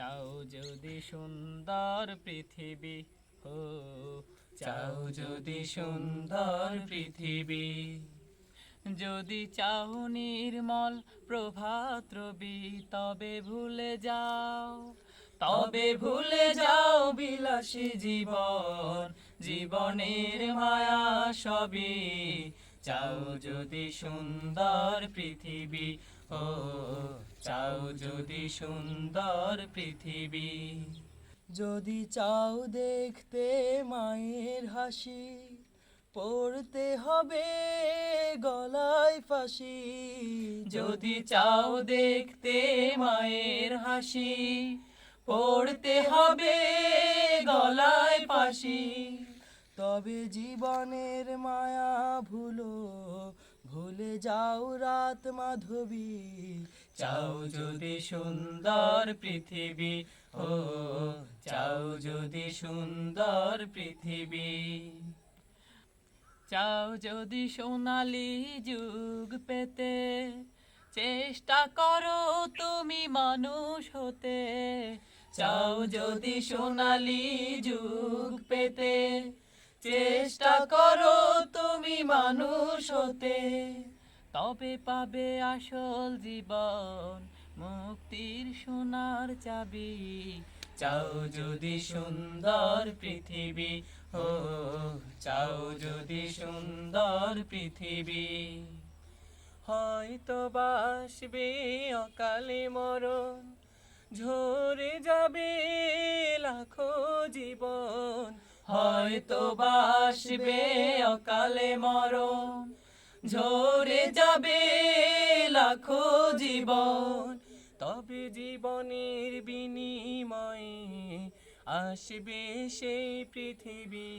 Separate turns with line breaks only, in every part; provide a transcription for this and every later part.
চাও যদি সুন্দর পৃথিবী ও চাও যদি সুন্দর পৃথিবী। যদি চাও নির্মল প্রভাত রবি, তবে ভুলে যাও, তবে ভুলে যাও বিলাসী জীবন, জীবনের মায়া সবই। চাও যদি সুন্দর পৃথিবী ও চাও যদি সুন্দর পৃথিবী,
যদি চাও দেখতে মায়ের হাসি, পড়তে হবে গলায় ফাঁসি।
যদি চাও দেখতে মায়ের হাসি, পড়তে হবে গলায় পাশি
তবে জীবনের মায়া ভুলো ভুলে যাও রাত মাধবী।
চাও যদি সুন্দর পৃথিবী, ও চাও যদি সুন্দর পৃথিবী। চাও যদি সোনালি যুগ পেতে, চেষ্টা করো তুমি মানুষ হতে। চাও যদি সোনালি যুগ পেতে, চেষ্টা করো মানুষ হতে। তবে পাবে আসল জীবন, মুক্তির সোনার চাবি। চাও যদি সুন্দর পৃথিবী ও চাও যদি সুন্দর পৃথিবী। হয়তো বাসবে অকালে মরণ, ঝরে যাবে লাখো জীবন। হয়তো বাসবে অকালে মরণ, ঝরে যাবে লাখো জীবন। তবে জীবনের বিনিময়ে আসবে সেই পৃথিবী।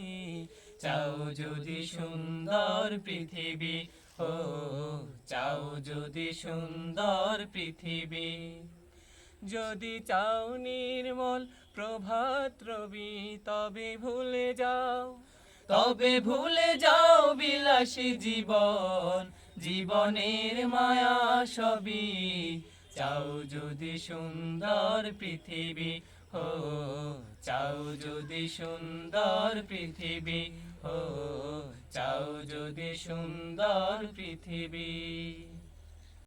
চাও যদি সুন্দর পৃথিবী, ও চাও যদি সুন্দর পৃথিবী। যদি চাও নির্মল প্রভাত রবি, তবে ভুলে যাও। তবে ভুলে যাও বিলাসী জীবন, জীবনের মায়া সবই। চাও যদি সুন্দর পৃথিবী ও চাও যদি সুন্দর পৃথিবী ও চাও যদি সুন্দর পৃথিবী।